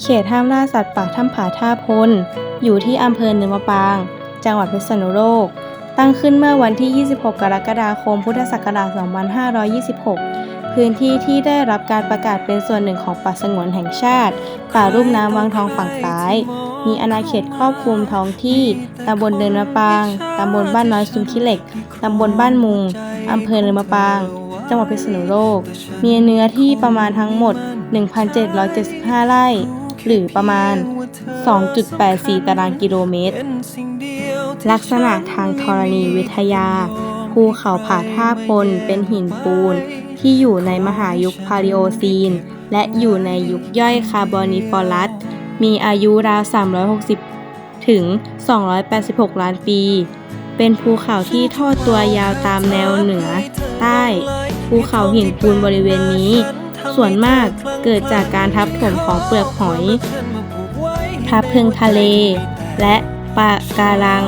เขตห้ามล่าสัตว์ป่าถ้ำผาท่าพล อยู่ที่อำเภอเนินมะปาง จังหวัดพิษณุโลก ตั้งขึ้นเมื่อวันที่ 26 กรกฎาคม พุทธศักราช 2526 พื้นที่ที่ได้รับการประกาศเป็นส่วนหนึ่งของป่าสงวนแห่งชาติ ป่ารูปน้ำวังทองฝั่งซ้าย มีอาณาเขตครอบคลุมท้องที่ตำบลเนินมะปาง ตำบลบ้านน้อยซุมขี้เหล็ก ตำบลบ้านมุง อำเภอเนินมะปาง จังหวัดพิษณุโลก มีเนื้อที่ประมาณทั้งหมด 1,775 ไร่ หรือประมาณ 2.84 ตารางกิโลเมตร ลักษณะทางธรณีวิทยา ภูเขาผาท่าพลเป็นหินปูน ที่อยู่ในมหายุคพาลิโอซีน และอยู่ในยุคย่อยคาร์บอนิฟอรัส มีอายุราว 360 ถึง 286 ล้านปี เป็นภูเขาที่ทอดตัวยาวตามแนวเหนือ ใต้ ภูเขาหินปูนบริเวณนี้ ส่วนมากเกิดจากการทับถมของเปลือกหอยทับเพิงทะเล และปะการัง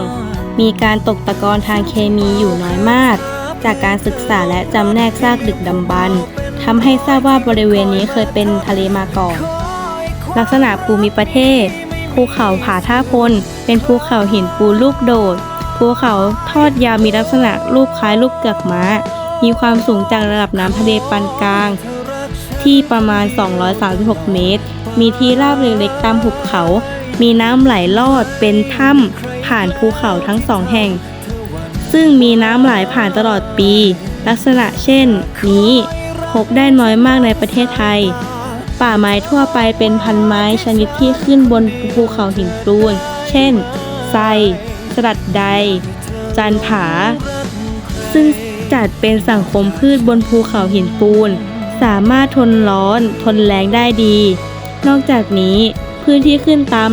มีการตกตะกอนทางเคมีอยู่น้อยมาก จากการศึกษาและจำแนกซากดึกดำบรรพ์ทำให้ทราบว่าบริเวณนี้เคยเป็นทะเลมาก่อน ลักษณะภูมิประเทศ ภูเขาผาท่าพล เป็นภูเขาหินปูลูกโดด ภูเขาทอดยาวมีลักษณะรูปคล้ายลูกเกือกม้า มีความสูงจากระดับน้ำทะเลปานกลาง ที่ประมาณ 236 เมตร มีที่ราบเล็กๆตามหุบเขา มีน้ำไหลลอดเป็นถ้ำผ่านภูเขาทั้งสองแห่ง ซึ่งมีน้ำไหลผ่านตลอดปี ลักษณะเช่น นี้พบได้น้อยมากในประเทศไทย ป่าไม้ทั่วไปเป็นพันไม้ชนิดที่ขึ้นบนภูเขาหินปูน เช่น ไทรสลัดใด จันผา ซึ่งจัดเป็นสังคมพืชบนภูเขาหินปูน สามารถทนร้อนทนแรงได้ดี นอกจากนี้พื้นที่ขึ้นตาม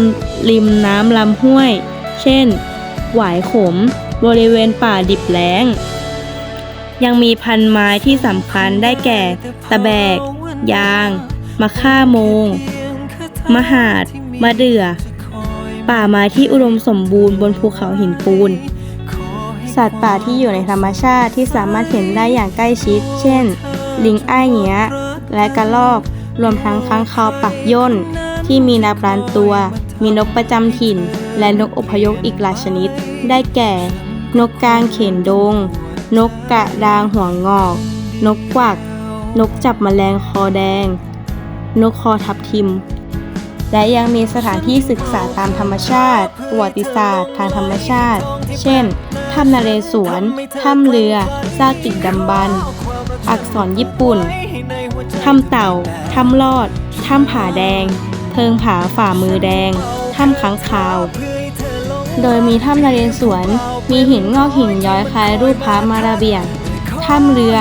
ริมน้ำลำห้วย เช่น หวายขม บริเวณป่าดิบแล้ง ยังมีพันไม้ที่สำคัญได้แก่ ตะแบก ยาง มะค่าโมงมหาด มะเดื่อ ป่าไม้ที่อุดมสมบูรณ์บนภูเขาหินปูน สัตว์ป่าที่อยู่ในธรรมชาติที่สามารถเห็นได้อย่างใกล้ชิด เช่น ลิงอ้ายเหี้ยและกระรอก รวมทั้งค้างคาวปักย่น ที่มีนับล้านตัว มีนกประจำถิ่น และนกอพยพอีกหลายชนิด ได้แก่ นกกางเขนดง นกกระดางหัวงอก นกกวัก นกจับแมลงคอแดง นกคอทับทิม และยังมีสถานที่ศึกษาตามธรรมชาติ ประวัติศาสตร์ ทางธรรมชาติ เช่น ถ้ำนเรศวร ถ้ำเรือ ซากดึกดำบรร อักษรญี่ปุ่นถ้ำเต่าถ้ำลอดถ้ำผาแดง เพิงผาฝ่ามือแดงถ้ำค้างคาว โดยมีถ้ำนเรศวรมีหินงอกหินย้อยคล้ายรูปพระมาราเบียงถ้ำเรือ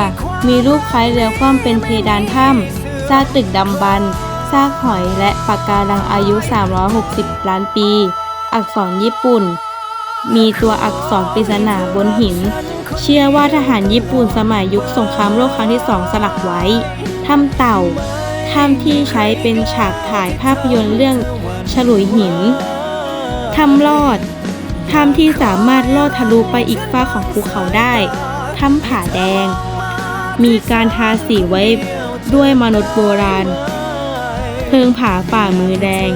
มีรูปคล้ายเรือคว่ำเป็นเพดานถ้ำซากตึกดำบรรซากหอยและปะการังอายุ 360 ล้านปี อักษรญี่ปุ่น มีตัวอักษรปริศนาบนหิน เชื่อว่าทหารญี่ปุ่นสมัยยุคสงครามโลกครั้งที่สองสลักไว้ ถ้ำเต่า ถ้ำที่ใช้เป็นฉากถ่ายภาพยนตร์เรื่องฉลุยหิน ถ้ำลอด ถ้ำที่สามารถลอดทะลุไปอีกฝ้าของภูเขาได้ ถ้ำผาแดง มีการทาสีไว้ด้วยมนุษย์โบราณ เพิงผาฝ่ามือแดง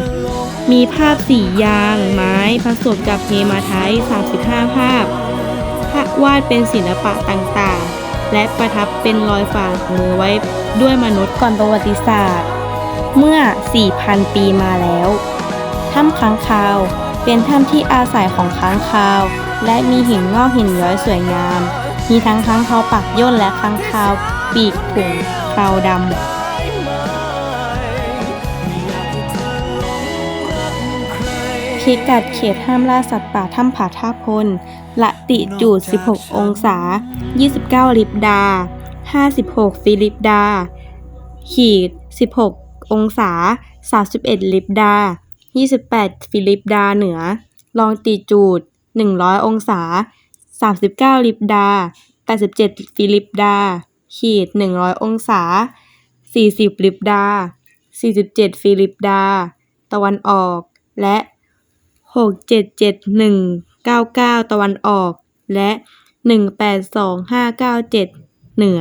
มีภาพสียางไม้ผสมกับเฮมาไทต์35 ภาภาพ วาดเป็นศิลปะต่างๆ และประทับเป็นรอยฝ่ามือไว้ด้วยมนุษย์ก่อนประวัติศาสตร์ เมื่อ 4,000 ปีมาแล้วถ้ำค้างคาว เป็นถ้ำที่อาศัยของค้างคาว และมีหินงอกหินย้อยสวยงาม มีทั้งค้างคาวปักย่นและค้างคาว ปีกผงคราวดำพิกัดเขตห้ามล่าสัตว์ป่าถ้ำผาท่าพล ละติจูด 16 องศา 29 ลิบดา 56 ฟิลิปดา ขีด 16 องศา 31 ลิบดา 28 ฟิลิปดาเหนือ ลองติจูด 100 องศา 39 ลิบดา 87 ฟิลิปดา ขีด 100 องศา 40 ลิบดา 47 ฟิลิปดา ตะวันออก และ 6771 กเจ็ดเจ็ดหนึ่งเก้าเก้าตะวันออก และหนึ่งแปดสองห้าเก้าเจ็ดเหนือ